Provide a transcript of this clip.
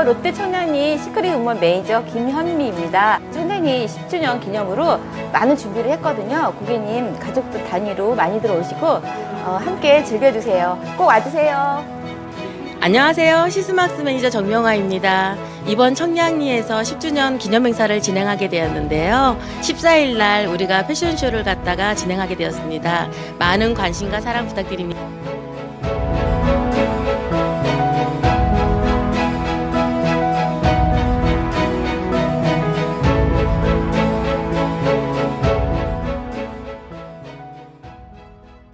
롯데 청량리 시크릿 우먼 매니저 김현미입니다. 청년이 10주년 기념으로 많은 준비를 했거든요. 고객님 가족들 단위로 많이 들어오시고 어, 함께 즐겨주세요. 꼭 와주세요. 안녕하세요. 시스막스 매니저 정명화입니다. 이번 청량리에서 10주년 기념 행사를 진행하게 되었는데요. 14일 날 우리가 패션쇼를 갖다가 진행하게 되었습니다. 많은 관심과 사랑 부탁드립니다.